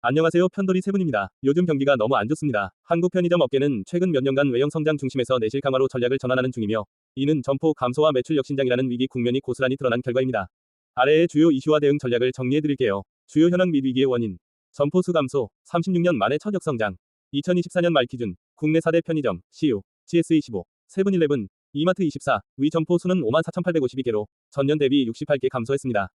안녕하세요 편돌이 세분입니다. 요즘 경기가 너무 안 좋습니다. 한국 편의점 업계는 최근 몇 년간 외형 성장 중심에서 내실 강화로 전략을 전환하는 중이며 이는 점포 감소와 매출 역신장이라는 위기 국면이 고스란히 드러난 결과입니다. 아래의 주요 이슈와 대응 전략을 정리해드릴게요. 주요 현황 및 위기의 원인 점포 수 감소 36년 만에 첫 역성장 2024년 말 기준 국내 4대 편의점 CU, GS25, 세븐일레븐, 이마트 24, 위 점포 수는 54,852개로 전년 대비 68개 감소했습니다.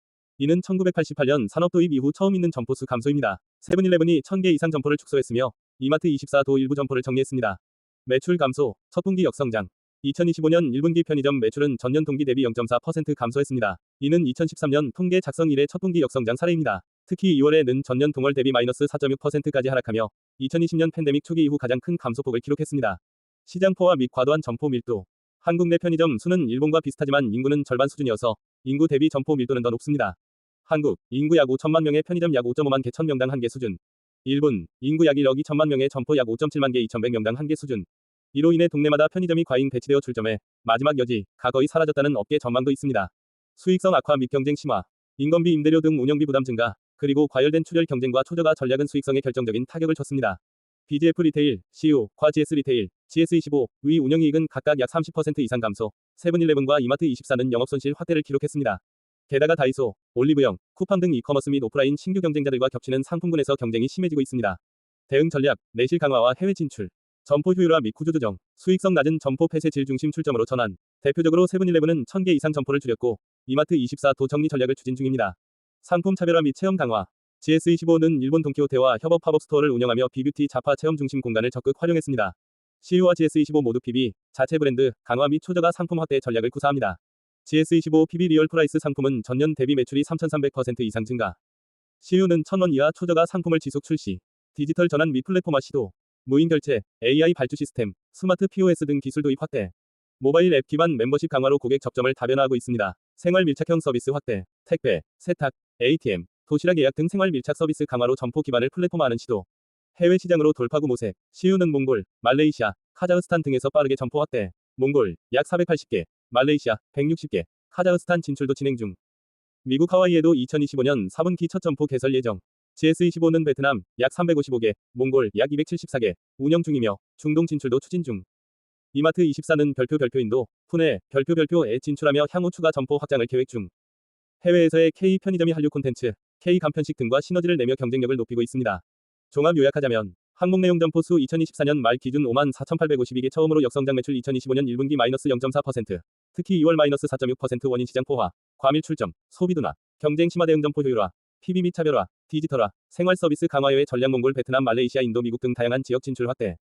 이는 1988년 산업 도입 이후 처음 있는 점포 수 감소입니다. 세븐일레븐이 1000개 이상 점포를 축소했으며 이마트 24도 일부 점포를 정리했습니다. 매출 감소, 첫 분기 역성장. 2025년 1분기 편의점 매출은 전년 동기 대비 0.4% 감소했습니다. 이는 2013년 통계 작성 이래 첫 분기 역성장 사례입니다. 특히 2월에는 전년 동월 대비 마이너스 4.6%까지 하락하며 2020년 팬데믹 초기 이후 가장 큰 감소폭을 기록했습니다. 시장 포화 및 과도한 점포 밀도. 한국 내 편의점 수는 일본과 비슷하지만 인구는 절반 수준이어서 인구 대비 점포 밀도는 더 높습니다. 한국, 인구 약 5천만 명의 편의점 약 5.5만 개 1000명당 1개 수준. 일본, 인구 약 1억 2천만 명의 점포 약 5.7만 개 2100명당 1개 수준. 이로 인해 동네마다 편의점이 과잉 배치되어 출점해 마지막 여지, 가거의 사라졌다는 업계 전망도 있습니다. 수익성 악화 및 경쟁 심화, 인건비 임대료 등 운영비 부담 증가, 그리고 과열된 출혈 경쟁과 초저가 전략은 수익성에 결정적인 타격을 줬습니다. BGF 리테일, CU, 과 GS 리테일, GS25, 의 운영이익은 각각 약 30% 이상 감소, 세븐일레븐과 이마트 24는 영업손실 확대를 기록했습니다. 게다가 다이소, 올리브영, 쿠팡 등 이커머스 및 오프라인 신규 경쟁자들과 겹치는 상품군에서 경쟁이 심해지고 있습니다. 대응 전략, 내실 강화와 해외 진출, 점포 효율화 및 구조 조정, 수익성 낮은 점포 폐쇄 질 중심 출점으로 전환. 대표적으로 세븐일레븐은 1000개 이상 점포를 줄였고 이마트 24도 정리 전략을 추진 중입니다. 상품 차별화 및 체험 강화. GS25는 일본 돈키호테와 협업 팝업 스토어를 운영하며 비뷰티 자파 체험 중심 공간을 적극 활용했습니다. CU와 GS25 모두 PB, 자체 브랜드, 강화 및 초저가 상품 확대 전략을 구사합니다. GS25 PB 리얼 프라이스 상품은 전년 대비 매출이 3,300% 이상 증가. CU는 1000원 이하 초저가 상품을 지속 출시. 디지털 전환 및 플랫폼화 시도. 무인 결제, AI 발주 시스템, 스마트 POS 등 기술 도입 확대. 모바일 앱 기반 멤버십 강화로 고객 접점을 다변화하고 있습니다. 생활 밀착형 서비스 확대, 택배, 세탁, ATM, 도시락 예약 등 생활 밀착 서비스 강화로 점포 기반을 플랫폼화하는 시도. 해외 시장으로 돌파구 모색, 시우는 몽골, 말레이시아, 카자흐스탄 등에서 빠르게 점포 확대. 몽골, 약 480개, 말레이시아, 160개, 카자흐스탄 진출도 진행 중. 미국 하와이에도 2025년 4분기 첫 점포 개설 예정. GS25는 베트남, 약 355개, 몽골, 약 274개, 운영 중이며, 중동 진출도 추진 중. 이마트 24는 별표 별표 인도, 푸네, 별표 별표에 진출하며 향후 추가 점포 확장을 계획 중. 해외에서의 K 편의점이 한류 콘텐츠, K 간편식 등과 시너지를 내며 경쟁력을 높이고 있습니다. 종합 요약하자면, 항목 내용 점포 수 2024년 말 기준 54,852개 처음으로 역성장 매출 2025년 1분기 마이너스 0.4%, 특히 2월 마이너스 4.6% 원인 시장 포화, 과밀 출점, 소비 둔화, 경쟁 심화 대응 점포 효율화, PB 및 차별화, 디지털화, 생활 서비스 강화외 전략 몽골 베트남 말레이시아 인도 미국 등 다양한 지역 진출 확대.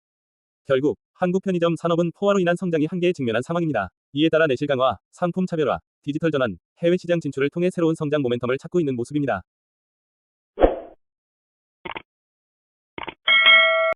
결국 한국 편의점 산업은 포화로 인한 성장이 한계에 직면한 상황입니다. 이에 따라 내실 강화, 상품 차별화, 디지털 전환, 해외 시장 진출을 통해 새로운 성장 모멘텀을 찾고 있는 모습입니다.